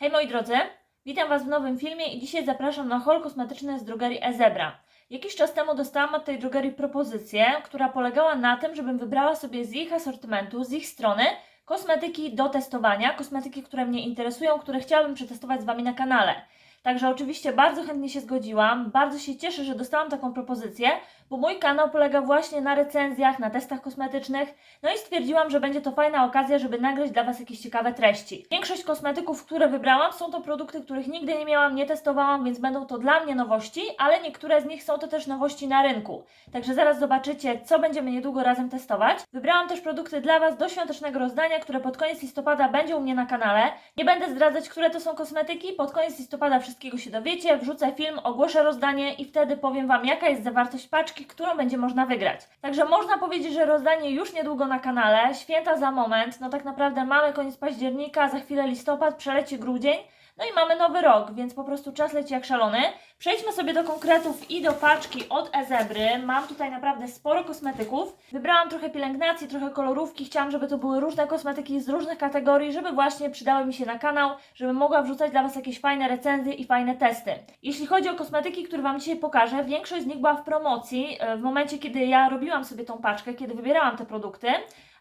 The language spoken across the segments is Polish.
Hej moi drodzy, witam Was w nowym filmie i dzisiaj zapraszam na haul kosmetyczny z drogerii Ezebra. Jakiś czas temu dostałam od tej drogerii propozycję, która polegała na tym, żebym wybrała sobie z ich asortymentu, z ich strony kosmetyki do testowania, kosmetyki, które mnie interesują, które chciałabym przetestować z Wami na kanale. Także oczywiście bardzo chętnie się zgodziłam, bardzo się cieszę, że dostałam taką propozycję, bo mój kanał polega właśnie na recenzjach, na testach kosmetycznych, no i stwierdziłam, że będzie to fajna okazja, żeby nagrać dla Was jakieś ciekawe treści. Większość kosmetyków, które wybrałam, są to produkty, których nigdy nie miałam, nie testowałam, więc będą to dla mnie nowości, ale niektóre z nich są to też nowości na rynku. Także zaraz zobaczycie, co będziemy niedługo razem testować. Wybrałam też produkty dla Was do świątecznego rozdania, które pod koniec listopada będzie u mnie na kanale. Nie będę zdradzać, które to są kosmetyki, pod koniec listopada wszystkiego się dowiecie, wrzucę film, ogłoszę rozdanie i wtedy powiem Wam, jaka jest zawartość paczki, którą będzie można wygrać. Także można powiedzieć, że rozdanie już niedługo na kanale, święta za moment, no tak naprawdę mamy koniec października, za chwilę listopad, przeleci grudzień, no i mamy nowy rok, więc po prostu czas leci jak szalony. Przejdźmy sobie do konkretów i do paczki od Ezebry. Mam tutaj naprawdę sporo kosmetyków. Wybrałam trochę pielęgnacji, trochę kolorówki. Chciałam, żeby to były różne kosmetyki z różnych kategorii, żeby właśnie przydały mi się na kanał, żebym mogła wrzucać dla Was jakieś fajne recenzje i fajne testy. Jeśli chodzi o kosmetyki, które Wam dzisiaj pokażę, większość z nich była w promocji e, w momencie, kiedy ja robiłam sobie tą paczkę, kiedy wybierałam te produkty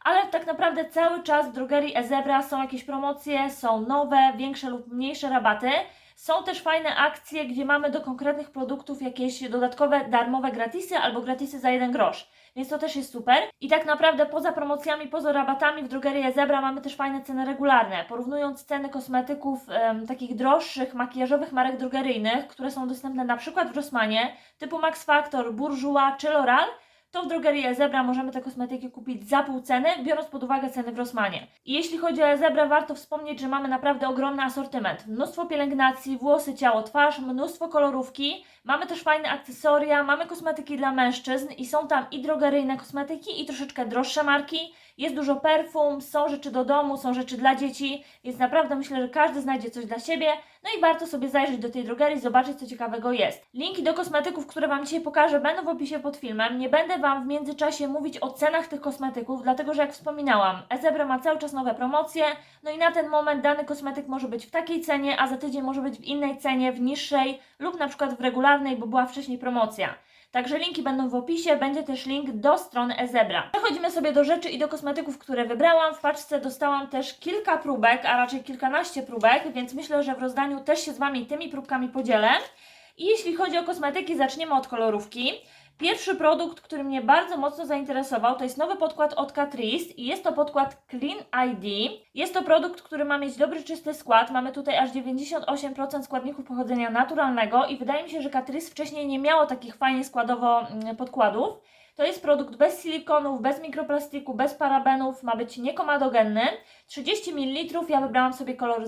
ale tak naprawdę cały czas w drogerii Ezebra są jakieś promocje, są nowe, większe lub mniejsze rabaty. Są też fajne akcje, gdzie mamy do konkretnych produktów jakieś dodatkowe darmowe gratisy albo gratisy za jeden grosz. Więc to też jest super. I tak naprawdę poza promocjami, poza rabatami w drogerii Ezebra mamy też fajne ceny regularne. Porównując ceny kosmetyków em, takich droższych, makijażowych marek drogeryjnych, które są dostępne na przykład w Rossmanie, typu Max Factor, Bourjois czy L'Oreal, to w drogerii Ezebra możemy te kosmetyki kupić za pół ceny, biorąc pod uwagę ceny w Rossmanie. I jeśli chodzi o Ezebra, warto wspomnieć, że mamy naprawdę ogromny asortyment. Mnóstwo pielęgnacji, włosy, ciało, twarz, mnóstwo kolorówki. Mamy też fajne akcesoria, mamy kosmetyki dla mężczyzn i są tam i drogeryjne kosmetyki, i troszeczkę droższe marki. Jest dużo perfum, są rzeczy do domu, są rzeczy dla dzieci, więc naprawdę myślę, że każdy znajdzie coś dla siebie. No i warto sobie zajrzeć do tej drogerii, zobaczyć co ciekawego jest. Linki do kosmetyków, które Wam dzisiaj pokażę, będą w opisie pod filmem. Nie będę Wam w międzyczasie mówić o cenach tych kosmetyków, dlatego że jak wspominałam, Ezebra ma cały czas nowe promocje, no i na ten moment dany kosmetyk może być w takiej cenie, a za tydzień może być w innej cenie, w niższej lub na przykład w regularnej, bo była wcześniej promocja. Także linki będą w opisie, będzie też link do strony Ezebra. Przechodzimy sobie do rzeczy i do kosmetyków, które wybrałam. W paczce dostałam też kilka próbek, a raczej kilkanaście próbek, więc myślę, że w rozdaniu też się z Wami tymi próbkami podzielę. I jeśli chodzi o kosmetyki, zaczniemy od kolorówki. Pierwszy produkt, który mnie bardzo mocno zainteresował, to jest nowy podkład od Catrice i jest to podkład Clean ID. Jest to produkt, który ma mieć dobry, czysty skład. Mamy tutaj aż 98% składników pochodzenia naturalnego i wydaje mi się, że Catrice wcześniej nie miało takich fajnie składowo mm, podkładów. To jest produkt bez silikonów, bez mikroplastiku, bez parabenów, ma być niekomadogenny. 30 ml, ja wybrałam sobie kolor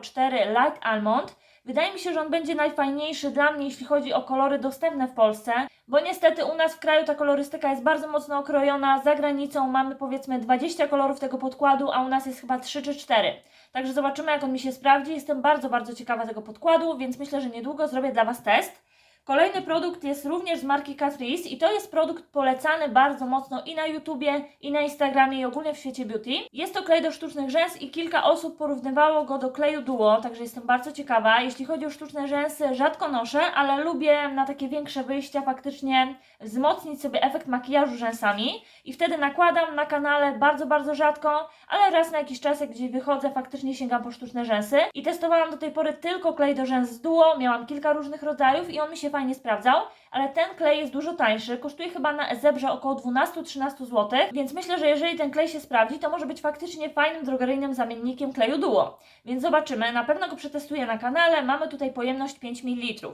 004 Light Almond. Wydaje mi się, że on będzie najfajniejszy dla mnie, jeśli chodzi o kolory dostępne w Polsce, bo niestety u nas w kraju ta kolorystyka jest bardzo mocno okrojona. Za granicą mamy powiedzmy 20 kolorów tego podkładu, a u nas jest chyba 3 czy 4. Także zobaczymy, jak on mi się sprawdzi. Jestem bardzo, bardzo ciekawa tego podkładu, więc myślę, że niedługo zrobię dla Was test. Kolejny produkt jest również z marki Catrice i to jest produkt polecany bardzo mocno i na YouTubie, i na Instagramie, i ogólnie w świecie beauty. Jest to klej do sztucznych rzęs i kilka osób porównywało go do kleju Duo, także jestem bardzo ciekawa. Jeśli chodzi o sztuczne rzęsy, rzadko noszę, ale lubię na takie większe wyjścia faktycznie wzmocnić sobie efekt makijażu rzęsami i wtedy nakładam na kanale bardzo, bardzo rzadko, ale raz na jakiś czas, jak gdzieś wychodzę, faktycznie sięgam po sztuczne rzęsy. I testowałam do tej pory tylko klej do rzęs Duo, miałam kilka różnych rodzajów i on mi się fajnie sprawdzał, ale ten klej jest dużo tańszy, kosztuje chyba na Ezebrze około 12-13 zł, więc myślę, że jeżeli ten klej się sprawdzi, to może być faktycznie fajnym drogeryjnym zamiennikiem kleju Duo. Więc zobaczymy, na pewno go przetestuję na kanale, mamy tutaj pojemność 5 ml.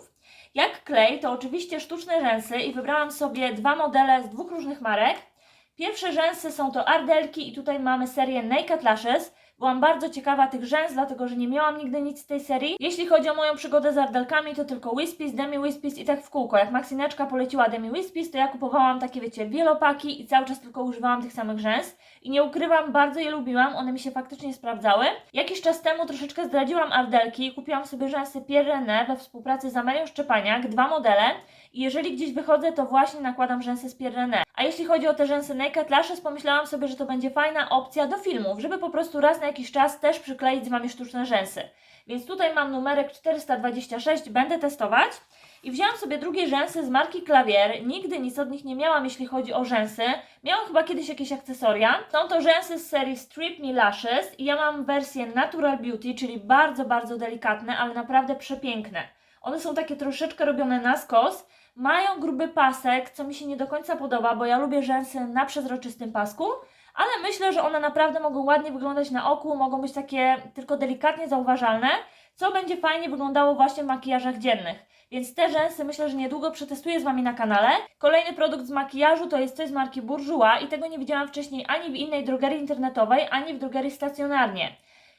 Jak klej, to oczywiście sztuczne rzęsy i wybrałam sobie dwa modele z dwóch różnych marek. Pierwsze rzęsy są to Ardelki i tutaj mamy serię Naked Lashes. Byłam bardzo ciekawa tych rzęs, dlatego że nie miałam nigdy nic z tej serii. Jeśli chodzi o moją przygodę z ardelkami, to tylko Wispis, Demi Wispis i tak w kółko. Jak Maxineczka poleciła Demi Wispis, to ja kupowałam takie, wiecie, wielopaki i cały czas tylko używałam tych samych rzęs. I nie ukrywam, bardzo je lubiłam, one mi się faktycznie sprawdzały. Jakiś czas temu troszeczkę zdradziłam ardelki i kupiłam sobie rzęsy Pierre René we współpracy z Amelią Szczepaniak, dwa modele. I jeżeli gdzieś wychodzę, to właśnie nakładam rzęsy z Pierre. A jeśli chodzi o te rzęsy Naked Lashes, pomyślałam sobie, że to będzie fajna opcja do filmów, żeby po prostu raz na jakiś czas też przykleić z Wami sztuczne rzęsy. Więc tutaj mam numerek 426, będę testować. I wzięłam sobie drugie rzęsy z marki Klawier. Nigdy nic od nich nie miałam, jeśli chodzi o rzęsy. Miałam chyba kiedyś jakieś akcesoria. Są to rzęsy z serii Strip Me Lashes i ja mam wersję Natural Beauty, czyli bardzo, bardzo delikatne, ale naprawdę przepiękne. One są takie troszeczkę robione na skos. Mają gruby pasek, co mi się nie do końca podoba, bo ja lubię rzęsy na przezroczystym pasku, ale myślę, że one naprawdę mogą ładnie wyglądać na oku, mogą być takie tylko delikatnie zauważalne, co będzie fajnie wyglądało właśnie w makijażach dziennych. Więc te rzęsy myślę, że niedługo przetestuję z Wami na kanale. Kolejny produkt z makijażu to jest coś z marki Bourjois i tego nie widziałam wcześniej ani w innej drogerii internetowej, ani w drogerii stacjonarnie.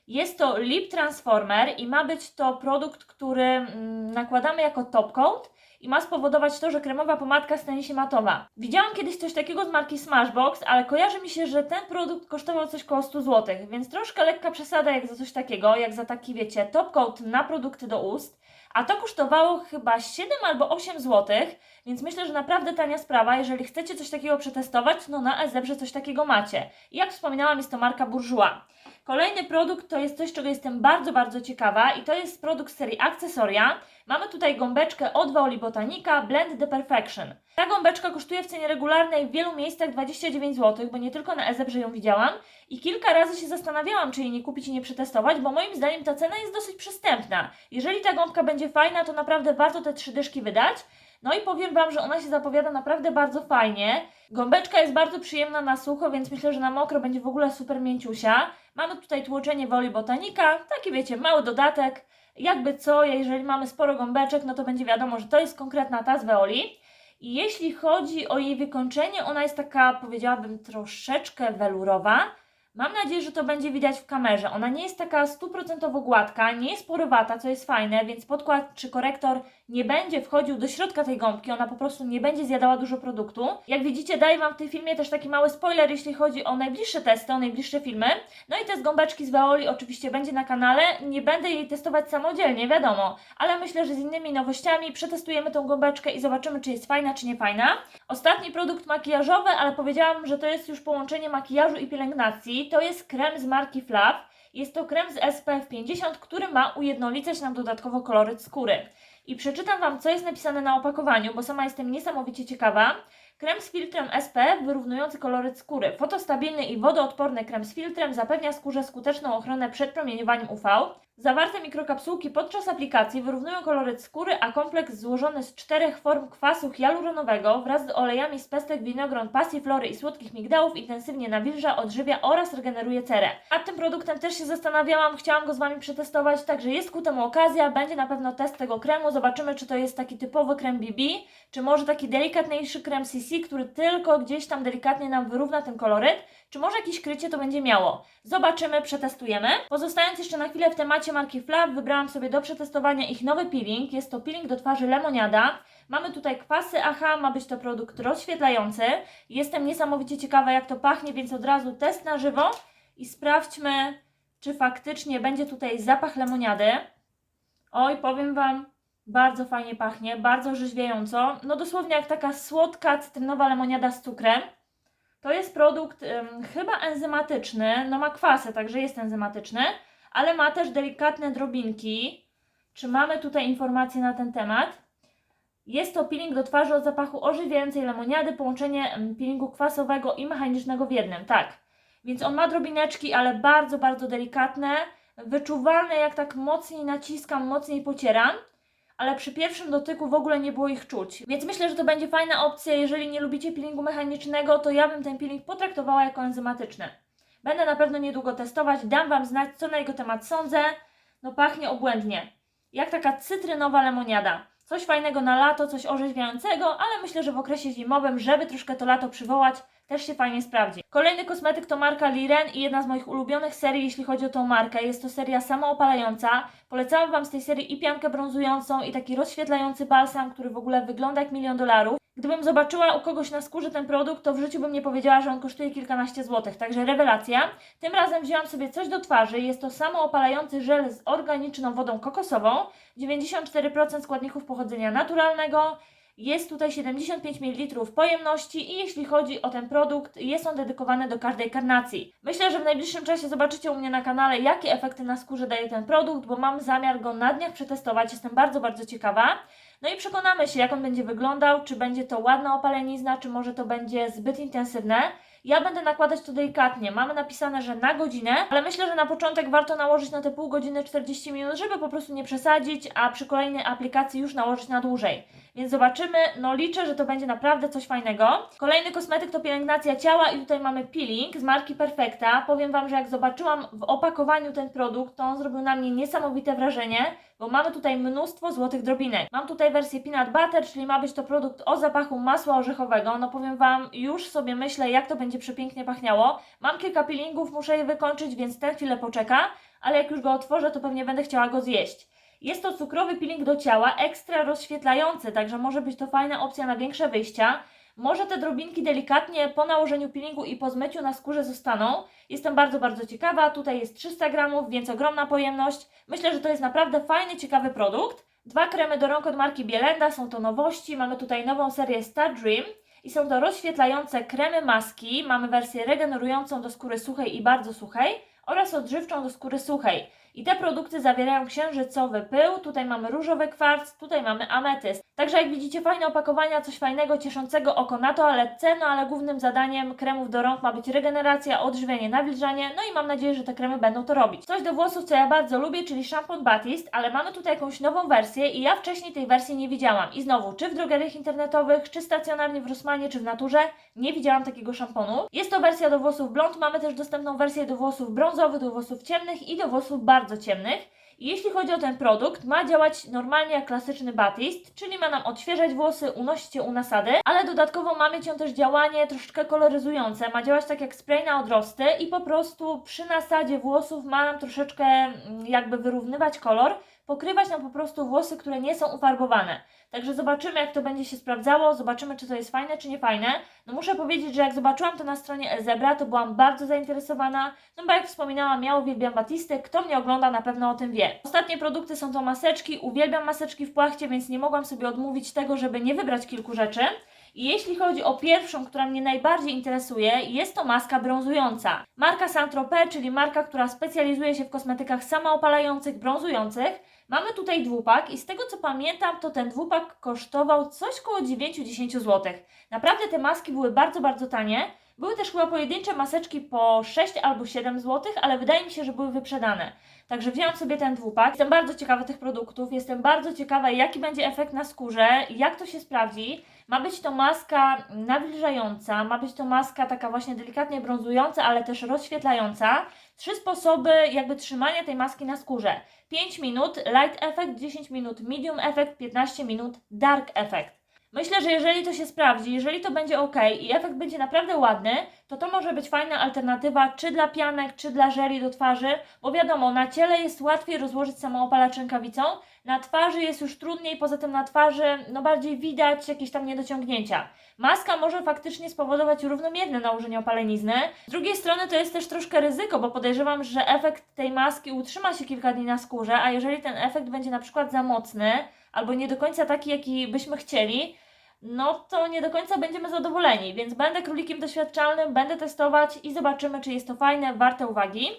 Jest to Lip Transformer i ma być to produkt, który mm, nakładamy jako top coat i ma spowodować to, że kremowa pomadka stanie się matowa. Widziałam kiedyś coś takiego z marki Smashbox, ale kojarzy mi się, że ten produkt kosztował coś koło 100 zł, więc troszkę lekka przesada jak za coś takiego, jak za taki wiecie top coat na produkty do ust. A to kosztowało chyba 7 albo 8 zł, więc myślę, że naprawdę tania sprawa. Jeżeli chcecie coś takiego przetestować, no na Ezebrze coś takiego macie. I jak wspominałam, jest to marka Bourjois. Kolejny produkt to jest coś, czego jestem bardzo, bardzo ciekawa i to jest produkt z serii Akcesoria. Mamy tutaj gąbeczkę od Waoli Botanica Blend the Perfection. Ta gąbeczka kosztuje w cenie regularnej w wielu miejscach 29 zł, bo nie tylko na Ezebrze ją widziałam i kilka razy się zastanawiałam, czy jej nie kupić i nie przetestować, bo moim zdaniem ta cena jest dosyć przystępna. Jeżeli ta gąbka będzie fajna, to naprawdę warto te trzy dyszki wydać. No i powiem Wam, że ona się zapowiada naprawdę bardzo fajnie. Gąbeczka jest bardzo przyjemna na sucho, więc myślę, że na mokro będzie w ogóle super mięciusia. Mamy tutaj tłoczenie woli botanika, taki wiecie, mały dodatek. Jakby co, jeżeli mamy sporo gąbeczek, no to będzie wiadomo, że to jest konkretna ta z Veoli. I jeśli chodzi o jej wykończenie, ona jest taka, powiedziałabym, troszeczkę welurowa. Mam nadzieję, że to będzie widać w kamerze. Ona nie jest taka stuprocentowo gładka, nie jest porywata, co jest fajne, więc podkład czy korektor nie będzie wchodził do środka tej gąbki, ona po prostu nie będzie zjadała dużo produktu. Jak widzicie, daję Wam w tym filmie też taki mały spoiler, jeśli chodzi o najbliższe testy, o najbliższe filmy. No i test gąbeczki z Veoli oczywiście będzie na kanale. Nie będę jej testować samodzielnie, wiadomo, ale myślę, że z innymi nowościami przetestujemy tą gąbeczkę i zobaczymy, czy jest fajna, czy nie fajna. Ostatni produkt makijażowy, ale powiedziałam, że to jest już połączenie makijażu i pielęgnacji. To jest krem z marki Flav. Jest to krem z SPF 50, który ma ujednolicać nam dodatkowo koloryt skóry. I przeczytam Wam, co jest napisane na opakowaniu, bo sama jestem niesamowicie ciekawa. Krem z filtrem SPF wyrównujący koloryt skóry. Fotostabilny i wodoodporny krem z filtrem zapewnia skórze skuteczną ochronę przed promieniowaniem UV. Zawarte mikrokapsułki podczas aplikacji wyrównują koloryt skóry, a kompleks złożony z czterech form kwasu hialuronowego wraz z olejami z pestek winogron, pasiflory i słodkich migdałów intensywnie nawilża, odżywia oraz regeneruje cerę. Nad tym produktem też się zastanawiałam, chciałam go z Wami przetestować, także jest ku temu okazja, będzie na pewno test tego kremu, zobaczymy czy to jest taki typowy krem BB, czy może taki delikatniejszy krem CC, który tylko gdzieś tam delikatnie nam wyrówna ten koloryt, czy może jakieś krycie to będzie miało. Zobaczymy, przetestujemy. Pozostając jeszcze na chwilę w temacie marki Flav, wybrałam sobie do przetestowania ich nowy peeling. Jest to peeling do twarzy lemoniada. Mamy tutaj kwasy AHA, ma być to produkt rozświetlający. Jestem niesamowicie ciekawa jak to pachnie, więc od razu test na żywo i sprawdźmy, czy faktycznie będzie tutaj zapach lemoniady. Oj, powiem Wam, bardzo fajnie pachnie, bardzo orzeźwiająco. No dosłownie jak taka słodka cytrynowa lemoniada z cukrem. To jest produkt ym, chyba enzymatyczny, no ma kwasy, także jest enzymatyczny, ale ma też delikatne drobinki. Czy mamy tutaj informacje na ten temat? Jest to peeling do twarzy o zapachu ożywiającej lemoniady, połączenie peelingu kwasowego i mechanicznego w jednym, tak. Więc on ma drobineczki, ale bardzo, bardzo delikatne, wyczuwalne jak tak mocniej naciskam, mocniej pocieram ale przy pierwszym dotyku w ogóle nie było ich czuć. Więc myślę, że to będzie fajna opcja. Jeżeli nie lubicie peelingu mechanicznego, to ja bym ten peeling potraktowała jako enzymatyczny. Będę na pewno niedługo testować, dam Wam znać, co na jego temat sądzę. No pachnie obłędnie. Jak taka cytrynowa lemoniada. Coś fajnego na lato, coś orzeźwiającego, ale myślę, że w okresie zimowym, żeby troszkę to lato przywołać, też się fajnie sprawdzi. Kolejny kosmetyk to marka Liren i jedna z moich ulubionych serii, jeśli chodzi o tą markę. Jest to seria samoopalająca. Polecałam Wam z tej serii i piankę brązującą, i taki rozświetlający balsam, który w ogóle wygląda jak milion dolarów. Gdybym zobaczyła u kogoś na skórze ten produkt, to w życiu bym nie powiedziała, że on kosztuje kilkanaście złotych, także rewelacja. Tym razem wzięłam sobie coś do twarzy, jest to samoopalający żel z organiczną wodą kokosową, 94% składników pochodzenia naturalnego, Jest tutaj 75 ml pojemności i jeśli chodzi o ten produkt, jest on dedykowany do każdej karnacji. Myślę, że w najbliższym czasie zobaczycie u mnie na kanale, jakie efekty na skórze daje ten produkt, bo mam zamiar go na dniach przetestować. Jestem bardzo, bardzo ciekawa. No i przekonamy się, jak on będzie wyglądał, czy będzie to ładna opalenizna, czy może to będzie zbyt intensywne. Ja będę nakładać to delikatnie. Mamy napisane, że na godzinę, ale myślę, że na początek warto nałożyć na te pół godziny 40 minut, żeby po prostu nie przesadzić, a przy kolejnej aplikacji już nałożyć na dłużej. Więc zobaczymy, no liczę, że to będzie naprawdę coś fajnego. Kolejny kosmetyk to pielęgnacja ciała i tutaj mamy peeling z marki Perfecta. Powiem Wam, że jak zobaczyłam w opakowaniu ten produkt, to on zrobił na mnie niesamowite wrażenie, bo mamy tutaj mnóstwo złotych drobinek. Mam tutaj wersję peanut butter, czyli ma być to produkt o zapachu masła orzechowego. No powiem Wam, już sobie myślę, jak to będzie przepięknie pachniało. Mam kilka peelingów, muszę je wykończyć, więc ten chwilę poczeka, ale jak już go otworzę, to pewnie będę chciała go zjeść. Jest to cukrowy peeling do ciała, ekstra rozświetlający, także może być to fajna opcja na większe wyjścia. Może te drobinki delikatnie po nałożeniu peelingu i po zmyciu na skórze zostaną. Jestem bardzo, bardzo ciekawa. Tutaj jest 300 gramów, więc ogromna pojemność. Myślę, że to jest naprawdę fajny, ciekawy produkt. Dwa kremy do rąk od marki Bielenda, są to nowości. Mamy tutaj nową serię Star Dream i są to rozświetlające kremy maski. Mamy wersję regenerującą do skóry suchej i bardzo suchej oraz odżywczą do skóry suchej. I te produkty zawierają księżycowy pył, tutaj mamy różowy kwarc, tutaj mamy ametyst. Także jak widzicie fajne opakowania, coś fajnego, cieszącego oko na toaletce, no ale głównym zadaniem kremów do rąk ma być regeneracja, odżywienie, nawilżanie, no i mam nadzieję, że te kremy będą to robić. Coś do włosów, co ja bardzo lubię, czyli szampon Batiste, ale mamy tutaj jakąś nową wersję i ja wcześniej tej wersji nie widziałam. I znowu, czy w drogeriach internetowych, czy stacjonarnie w Rossmanie, czy w naturze, nie widziałam takiego szamponu. Jest to wersja do włosów blond, mamy też dostępną wersję do włosów brązowych, do włosów ciemnych i do włosów bardzo ciemnych. I jeśli chodzi o ten produkt, ma działać normalnie jak klasyczny Batist, czyli ma nam odświeżać włosy, unosić je u nasady, ale dodatkowo ma mieć on też działanie troszeczkę koloryzujące, ma działać tak jak spray na odrosty i po prostu przy nasadzie włosów ma nam troszeczkę mm, jakby wyrównywać kolor, pokrywać nam po prostu włosy, które nie są ufarbowane. Także zobaczymy, jak to będzie się sprawdzało, zobaczymy, czy to jest fajne, czy nie fajne. No muszę powiedzieć, że jak zobaczyłam to na stronie Zebra, to byłam bardzo zainteresowana, no bo jak wspominałam, ja uwielbiam batistę, kto mnie ogląda na pewno o tym wie. Ostatnie produkty są to maseczki, uwielbiam maseczki w płachcie, więc nie mogłam sobie odmówić tego, żeby nie wybrać kilku rzeczy. Jeśli chodzi o pierwszą, która mnie najbardziej interesuje, jest to maska brązująca. Marka Saint-Tropez, czyli marka, która specjalizuje się w kosmetykach samoopalających, brązujących. Mamy tutaj dwupak i z tego co pamiętam, to ten dwupak kosztował coś koło 9-10 zł. Naprawdę te maski były bardzo, bardzo tanie. Były też chyba pojedyncze maseczki po 6 albo 7 zł, ale wydaje mi się, że były wyprzedane. Także wziąłam sobie ten dwupak. Jestem bardzo ciekawa tych produktów, jestem bardzo ciekawa, jaki będzie efekt na skórze, jak to się sprawdzi. Ma być to maska nawilżająca, ma być to maska taka właśnie delikatnie brązująca, ale też rozświetlająca. Trzy sposoby jakby trzymania tej maski na skórze. 5 minut light effect, 10 minut medium effect, 15 minut dark effect. Myślę, że jeżeli to się sprawdzi, jeżeli to będzie ok i efekt będzie naprawdę ładny, to to może być fajna alternatywa czy dla pianek, czy dla żeli do twarzy, bo wiadomo, na ciele jest łatwiej rozłożyć samoopalacz rękawicą, na twarzy jest już trudniej, poza tym na twarzy no bardziej widać jakieś tam niedociągnięcia. Maska może faktycznie spowodować równomierne nałożenie opalenizny. Z drugiej strony to jest też troszkę ryzyko, bo podejrzewam, że efekt tej maski utrzyma się kilka dni na skórze, a jeżeli ten efekt będzie na przykład za mocny, albo nie do końca taki, jaki byśmy chcieli, no to nie do końca będziemy zadowoleni, więc będę królikiem doświadczalnym, będę testować i zobaczymy, czy jest to fajne, warte uwagi.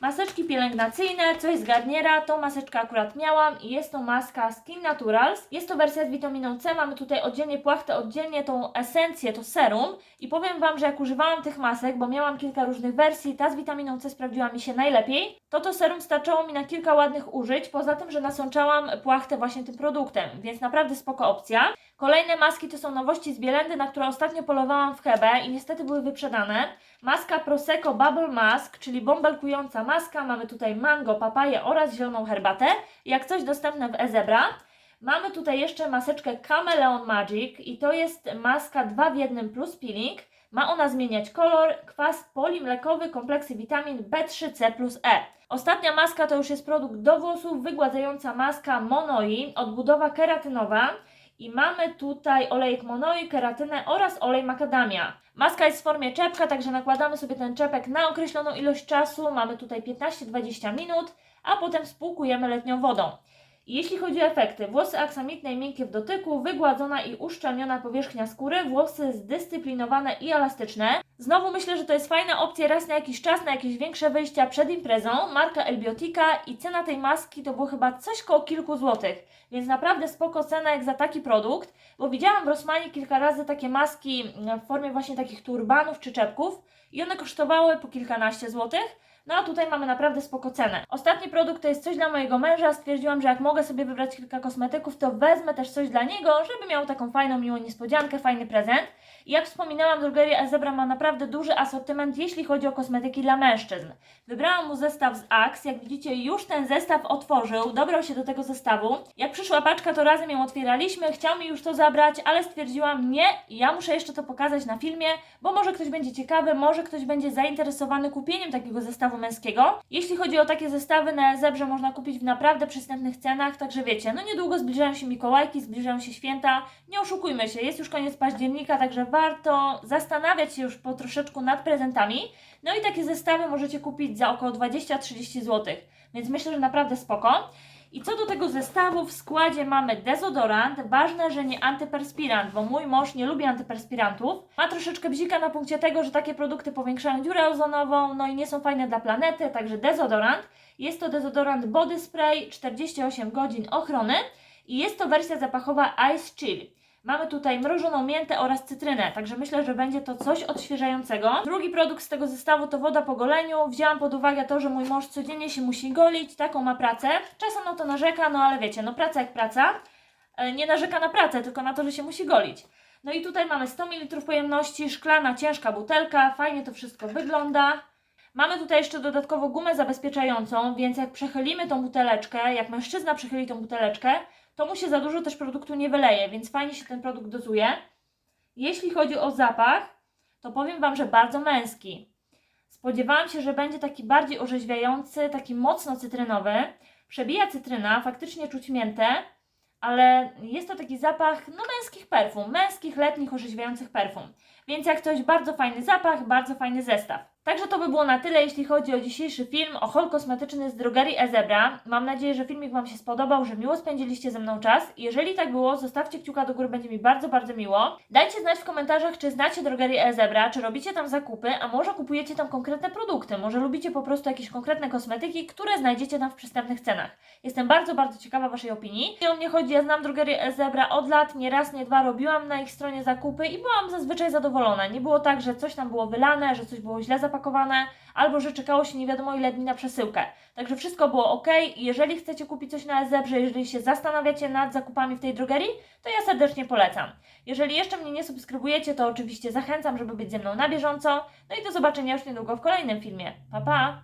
Maseczki pielęgnacyjne, coś z Garniera, tą maseczkę akurat miałam i jest to maska Skin Naturals. Jest to wersja z witaminą C, mamy tutaj oddzielnie płachtę, oddzielnie tą esencję, to serum i powiem Wam, że jak używałam tych masek, bo miałam kilka różnych wersji, ta z witaminą C sprawdziła mi się najlepiej, to to serum starczało mi na kilka ładnych użyć, poza tym, że nasączałam płachtę właśnie tym produktem, więc naprawdę spoko opcja. Kolejne maski to są nowości z Bielendy, na które ostatnio polowałam w Hebe i niestety były wyprzedane. Maska Prosecco Bubble Mask, czyli bąbelkująca maska. Mamy tutaj mango, papaję oraz zieloną herbatę. Jak coś dostępne w Ezebra. Mamy tutaj jeszcze maseczkę Chameleon Magic i to jest maska 2 w 1 plus peeling. Ma ona zmieniać kolor, kwas polimlekowy, kompleksy witamin B3, C plus E. Ostatnia maska to już jest produkt do włosów, wygładzająca maska Monoi, odbudowa keratynowa. I mamy tutaj olejek monoi, keratynę oraz olej makadamia. Maska jest w formie czepka, także nakładamy sobie ten czepek na określoną ilość czasu. Mamy tutaj 15-20 minut, a potem spłukujemy letnią wodą. Jeśli chodzi o efekty, włosy aksamitne i miękkie w dotyku, wygładzona i uszczelniona powierzchnia skóry, włosy zdyscyplinowane i elastyczne. Znowu myślę, że to jest fajna opcja raz na jakiś czas, na jakieś większe wyjścia przed imprezą. Marka Elbiotika i cena tej maski to było chyba coś koło kilku złotych, więc naprawdę spoko cena jak za taki produkt, bo widziałam w Rossmanie kilka razy takie maski w formie właśnie takich turbanów czy czepków i one kosztowały po kilkanaście złotych. No a tutaj mamy naprawdę spoko cenę. Ostatni produkt to jest coś dla mojego męża. Stwierdziłam, że jak mogę sobie wybrać kilka kosmetyków, to wezmę też coś dla niego, żeby miał taką fajną, miłą niespodziankę, fajny prezent. I jak wspominałam, drogeria Ezebra ma naprawdę duży asortyment, jeśli chodzi o kosmetyki dla mężczyzn. Wybrałam mu zestaw z Axe. Jak widzicie, już ten zestaw otworzył, dobrał się do tego zestawu. Jak przyszła paczka, to razem ją otwieraliśmy. Chciał mi już to zabrać, ale stwierdziłam, nie, ja muszę jeszcze to pokazać na filmie, bo może ktoś będzie ciekawy, może ktoś będzie zainteresowany kupieniem takiego zestawu męskiego. Jeśli chodzi o takie zestawy na Zebrze, można kupić w naprawdę przystępnych cenach, także wiecie, no niedługo zbliżają się Mikołajki, zbliżają się święta. Nie oszukujmy się, jest już koniec października, także warto zastanawiać się już po troszeczku nad prezentami. No i takie zestawy możecie kupić za około 20-30 zł, więc myślę, że naprawdę spoko. I co do tego zestawu, w składzie mamy dezodorant. Ważne, że nie antyperspirant, bo mój mąż nie lubi antyperspirantów. Ma troszeczkę bzika na punkcie tego, że takie produkty powiększają dziurę ozonową, no i nie są fajne dla planety, także dezodorant. Jest to dezodorant Body Spray, 48 godzin ochrony i jest to wersja zapachowa Ice Chill. Mamy tutaj mrożoną miętę oraz cytrynę, także myślę, że będzie to coś odświeżającego. Drugi produkt z tego zestawu to woda po goleniu. Wzięłam pod uwagę to, że mój mąż codziennie się musi golić, taką ma pracę. Czasem na to narzeka, no ale wiecie, no praca jak praca. E, Nie narzeka na pracę, tylko na to, że się musi golić. No i tutaj mamy 100 ml pojemności, szklana, ciężka butelka, fajnie to wszystko wygląda. Mamy tutaj jeszcze dodatkowo gumę zabezpieczającą, więc jak przechylimy tą buteleczkę, jak mężczyzna przechyli tą buteleczkę, to mu się za dużo też produktu nie wyleje, więc fajnie się ten produkt dozuje. Jeśli chodzi o zapach, to powiem Wam, że bardzo męski. Spodziewałam się, że będzie taki bardziej orzeźwiający, taki mocno cytrynowy. Przebija cytryna, faktycznie czuć miętę, ale jest to taki zapach no męskich perfum, męskich, letnich, orzeźwiających perfum. Więc jak coś, bardzo fajny zapach, bardzo fajny zestaw. Także to by było na tyle, jeśli chodzi o dzisiejszy film o hol kosmetyczny z drogerii Ezebra. Mam nadzieję, że filmik Wam się spodobał, że miło spędziliście ze mną czas. Jeżeli tak było, zostawcie kciuka do góry, będzie mi bardzo, bardzo miło. Dajcie znać w komentarzach, czy znacie drogerię Ezebra, czy robicie tam zakupy, a może kupujecie tam konkretne produkty, może lubicie po prostu jakieś konkretne kosmetyki, które znajdziecie tam w przystępnych cenach. Jestem bardzo, bardzo ciekawa Waszej opinii. I o mnie chodzi, ja znam drogerię Ezebra od lat, nie raz, nie dwa robiłam na ich stronie zakupy i byłam zazwyczaj zadowolona. Nie było tak, że coś tam było wylane, że coś było źle zapakowane, albo że czekało się nie wiadomo ile dni na przesyłkę. Także wszystko było ok. Jeżeli chcecie kupić coś na Ezebrze, jeżeli się zastanawiacie nad zakupami w tej drogerii, to ja serdecznie polecam. Jeżeli jeszcze mnie nie subskrybujecie, to oczywiście zachęcam, żeby być ze mną na bieżąco. No i do zobaczenia już niedługo w kolejnym filmie. Pa pa!